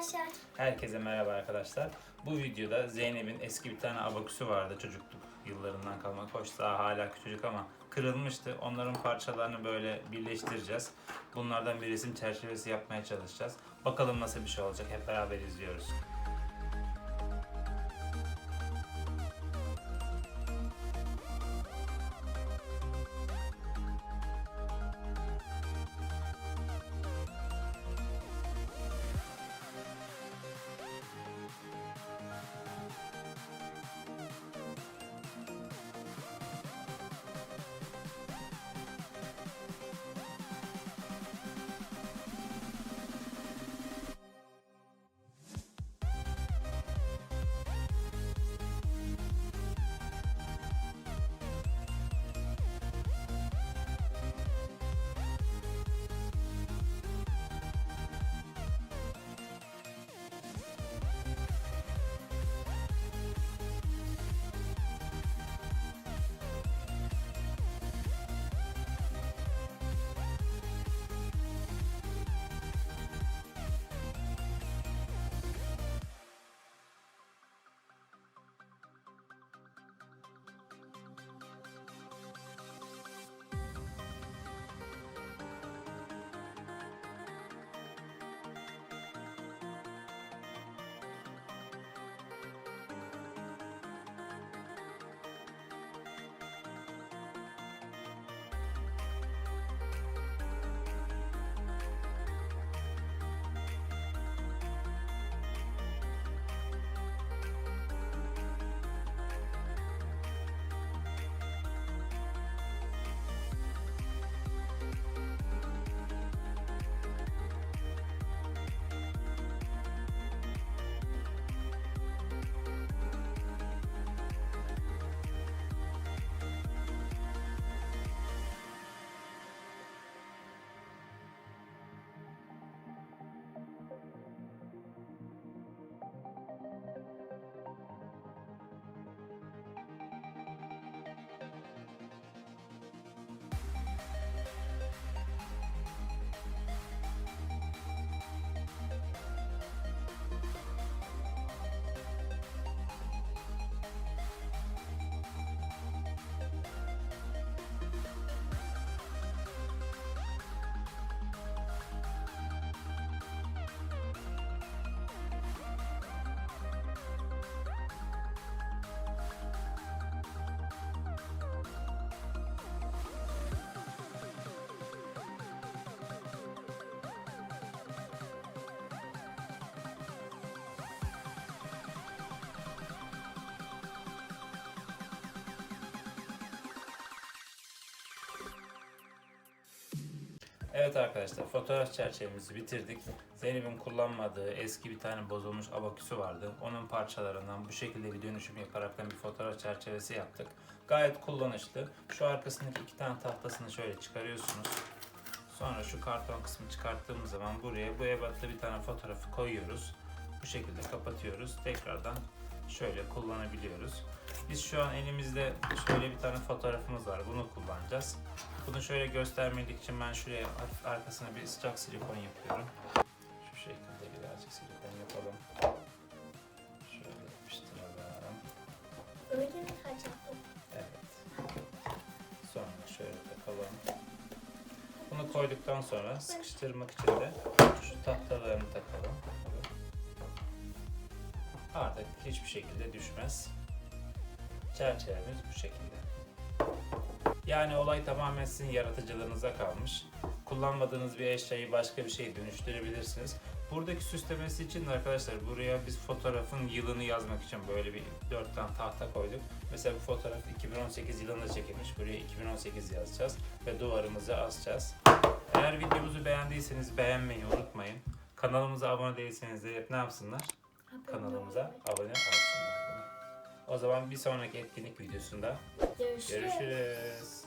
arkadaşlar. Herkese merhaba arkadaşlar. Bu videoda Zeynep'in eski bir tane abaküsü vardı çocukluk yıllarından kalma. Hoş daha hala küçücük ama kırılmıştı. Onların parçalarını böyle birleştireceğiz. Bunlardan bir resim çerçevesi yapmaya çalışacağız. Bakalım nasıl bir şey olacak. Hep beraber izliyoruz. Evet arkadaşlar fotoğraf çerçevemizi bitirdik. Zeynep'in kullanmadığı eski bir tane bozulmuş abaküsü vardı. Onun parçalarından bu şekilde bir dönüşüm yaparak bir fotoğraf çerçevesi yaptık. Gayet kullanışlı. Şu arkasındaki iki tane tahtasını şöyle çıkarıyorsunuz. Sonra şu karton kısmı çıkarttığımız zaman buraya bu ebatta bir tane fotoğrafı koyuyoruz. Bu şekilde kapatıyoruz. Tekrardan şöyle kullanabiliyoruz. Biz şu an elimizde şöyle bir tane fotoğrafımız var. Bunu kullanacağız. Bunu şöyle göstermelik için ben şuraya arkasına bir sıcak silikon yapıyorum. Şu şekilde birazcık silikon yapalım. Şöyle yapıştıralım. Öyle mi kaçacaktım? Evet. Sonra şöyle takalım. Bunu koyduktan sonra sıkıştırmak için de şu tahtalarını Artık hiçbir şekilde düşmez. Çerçevemiz bu şekilde. Yani olay tamamen sizin yaratıcılığınıza kalmış. Kullanmadığınız bir eşyayı başka bir şeye dönüştürebilirsiniz. Buradaki süslemesi için de arkadaşlar buraya biz fotoğrafın yılını yazmak için böyle bir dört tane tahta koyduk. Mesela bu fotoğraf 2018 yılında çekilmiş. Buraya 2018 yazacağız ve duvarımıza asacağız. Eğer videomuzu beğendiyseniz beğenmeyi unutmayın. Kanalımıza abone değilseniz de ne yapsınlar? Kanalımıza abone olsunlar. O zaman bir sonraki etkinlik videosunda Görüşürüz. görüşürüz.